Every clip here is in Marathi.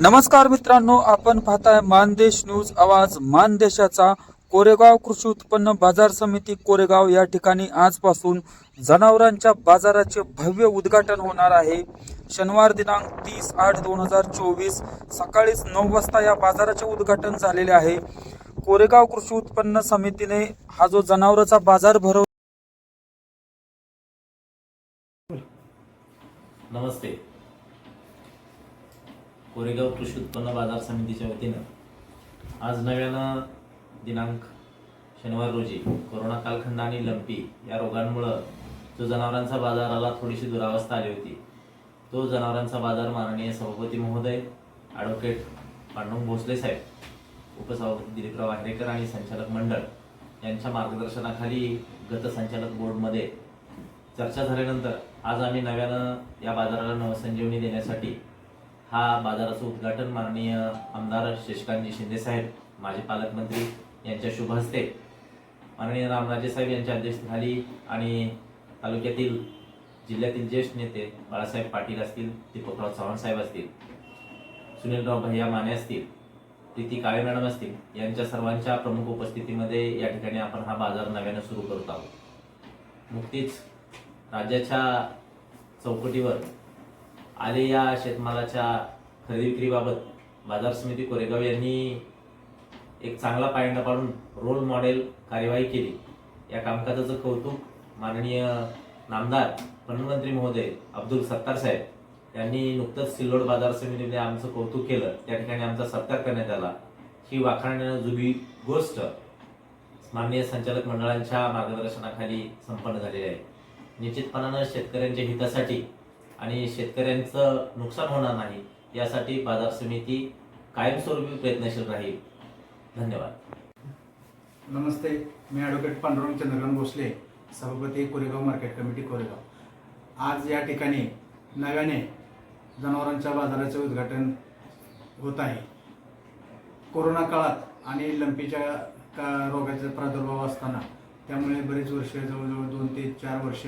नमस्कार मित्रांनो आपण पाहताय मानदेश न्यूज आवाज मानदेशाचा. कोरेगाव कृषी उत्पन्न बाजार समिती कोरेगाव या ठिकाणी आजपासून जनावरांच्या बाजाराचे भव्य उद्घाटन होणार आहे. शनिवार दिनांक तीस आठ दोन हजार चोवीस सकाळीच नऊ वाजता या बाजाराचे उद्घाटन झालेले आहे. कोरेगाव कृषी उत्पन्न समितीने हा जो जनावरांचा बाजार भरव नमस्ते. कोरेगाव कृषी उत्पन्न बाजार समितीच्या वतीनं आज नव्यानं दिनांक शनिवार रोजी कोरोना कालखंड आणि लंपी या रोगांमुळं जो जनावरांचा बाजाराला थोडीशी दुरावस्था आली होती. तो जनावरांचा बाजार माननीय सभापती महोदय ॲडव्होकेट पांडुरंग भोसले साहेब उपसभापती दिलीपराव आहेरेकर आणि संचालक मंडळ यांच्या मार्गदर्शनाखाली गत संचालक बोर्डमध्ये चर्चा झाल्यानंतर आज आम्ही नव्यानं या बाजाराला नवसंजीवनी देण्यासाठी हा बाजाराचं उद्घाटन माननीय आमदार शशिकांतजी शिंदे साहेब माजी पालकमंत्री यांच्या शुभ हस्ते माननीय रामराजे साहेब यांच्या अध्यक्षतेखाली आणि तालुक्यातील जिल्ह्यातील ज्येष्ठ नेते बाळासाहेब पाटील असतील दीपकराव चव्हाण साहेब असतील सुनीलराव भैया माने असतील प्रीती काळे मॅडम असतील यांच्या सर्वांच्या प्रमुख उपस्थितीमध्ये या ठिकाणी आपण हा बाजार नव्यानं सुरू करत आहोत. नुकतीच राज्याच्या चौकटीवर आले या शेतमालाच्या खरेदी विक्रीबाबत बाजार समिती कोरेगाव यांनी एक चांगला पायंडा पाडून रोल मॉडेल कार्यवाही केली. या कामकाजाचं कौतुक माननीय नामदार प्रधानमंत्री महोदय अब्दुल सत्तार साहेब यांनी नुकतंच सिल्लोड बाजार समितीमध्ये आमचं कौतुक केलं. त्या ठिकाणी आमचा सत्कार करण्यात आला. ही वाखाणण्याजोगी गोष्ट माननीय संचालक मंडळांच्या मार्गदर्शनाखाली संपन्न झालेली आहे. निश्चितपणानं शेतकऱ्यांच्या हितासाठी आणि शेतकऱ्यांचं नुकसान होणार नाही यासाठी बाजार समिती कायमस्वरूपी प्रयत्नशील राहील. धन्यवाद. नमस्ते मी ॲडव्होकेट पांडुरंग चंद्रकांत भोसले सभापती कोरेगाव मार्केट कमिटी कोरेगाव. आज या ठिकाणी नव्याने जनावरांच्या बाजाराचे उद्घाटन होत आहे. कोरोना काळात आणि लंपीच्या का रोगाचा प्रादुर्भाव असताना त्यामुळे बरेच वर्ष जवळजवळ दोन ते चार वर्ष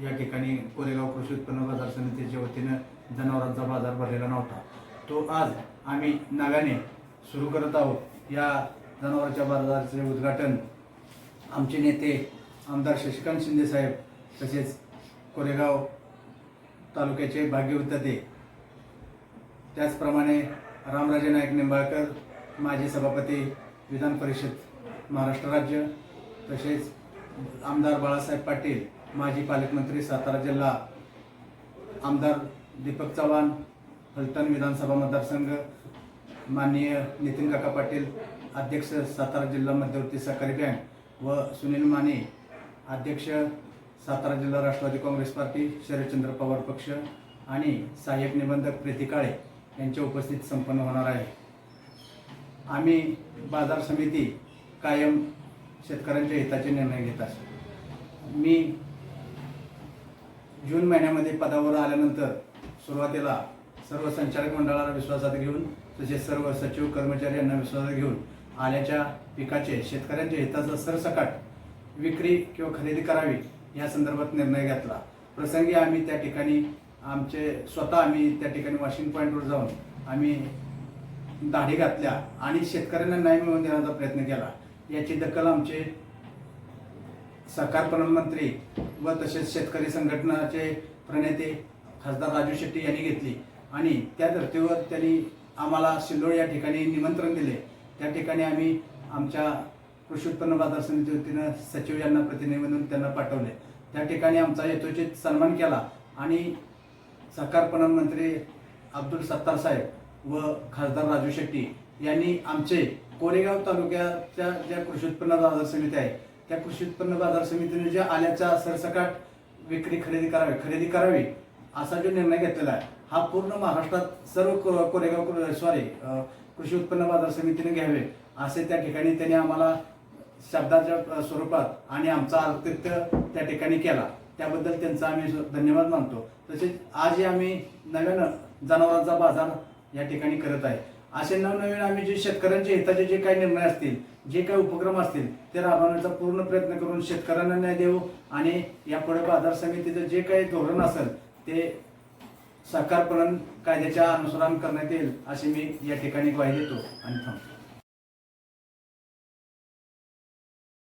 या ठिकाणी कोरेगाव कृषी उत्पन्न बाजार समितीच्या वतीनं जनावरांचा बाजार भरलेला नव्हता. तो आज आम्ही नव्याने सुरू करत आहोत. या जनावरांच्या बाजाराचे उद्घाटन आमचे नेते आमदार शशिकांत शिंदे साहेब तसेच कोरेगाव तालुक्याचे भाग्यविद्याते त्याचप्रमाणे रामराजे नाईक निंबाळकर माजी सभापती विधान परिषद महाराष्ट्र राज्य तसेच आमदार बाळासाहेब पाटील माजी पालकमंत्री सातारा जिल्हा आमदार दीपक चव्हाण फलटण विधानसभा मतदारसंघ माननीय नितीन काका पाटील अध्यक्ष सातारा जिल्हा मध्यवर्ती सहकारी बँक व सुनील माने अध्यक्ष सातारा जिल्हा राष्ट्रवादी काँग्रेस पार्टी शरदचंद्र पवार पक्ष आणि सहाय्यक निबंधक प्रीती काळे यांच्या उपस्थित संपन्न होणार आहे. आम्ही बाजार समिती कायम शेतकऱ्यांच्या हिताचे निर्णय घेत असतो. मी जून महिन्यामध्ये पदावर आल्यानंतर सुरुवातीला सर्व संचालक मंडळाला विश्वासात घेऊन तसेच सर्व सचिव कर्मचारी यांना विश्वासात घेऊन आल्याच्या पिकाचे शेतकऱ्यांच्या हिताचा सरसकट विक्री किंवा खरेदी करावी या संदर्भात निर्णय घेतला. प्रसंगी आम्ही त्या ठिकाणी आमचे स्वतः आम्ही त्या ठिकाणी वॉशिंग पॉईंटवर जाऊन आम्ही दाढी घातल्या आणि शेतकऱ्यांना न्याय मिळवून देण्याचा प्रयत्न केला. याची दखल आमचे सहकार प्रधानमंत्री व तसेच शेतकरी संघटनाचे प्रणेते खासदार राजू शेट्टी यांनी घेतली. आणि त्या धर्तीवर त्यांनी आम्हाला सिल्लोड या ठिकाणी निमंत्रण दिले. त्या ठिकाणी आम्ही आमच्या कृषी उत्पन्न बाजार समिती वतीनं सचिव यांना प्रतिनिधी म्हणून त्यांना पाठवले. त्या ठिकाणी आमचा यथोचित सन्मान केला आणि सहकार प्रधानमंत्री अब्दुल सत्तार साहेब व खासदार राजू शेट्टी यांनी आमचे कोरेगाव तालुक्याच्या ज्या कृषी उत्पन्न बाजार समिती आहे त्या कृषी उत्पन्न बाजार समितीने ज्या आल्याचा सरसकट विक्री खरेदी करावी खरेदी करावी असा जो निर्णय घेतलेला आहे हा पूर्ण महाराष्ट्रात सर्व कोरेगाव सॉरी कृषी उत्पन्न बाजार समितीने घ्यावे असे त्या ठिकाणी त्यांनी आम्हाला शब्दाच्या स्वरूपात आणि आमचा आर्थित्य त्या ठिकाणी केला. त्याबद्दल त्यांचा आम्ही धन्यवाद मानतो. तसेच आजही आम्ही नव्यानं जनावरांचा बाजार या ठिकाणी करत आहे. असे नवनवीन आम्ही जे शेतकऱ्यांच्या हिताचे जे काही निर्णय असतील जे काही उपक्रम असतील ते राबवण्याचा पूर्ण प्रयत्न करून शेतकऱ्यांना न्याय देऊ आणि यापुढे बाजार समितीचं जे काही धोरण असेल ते सहकारपणन कायद्याच्या अनुसरण करण्यात येईल अशी मी या ठिकाणी ग्वाही देतो आणि थांबतो.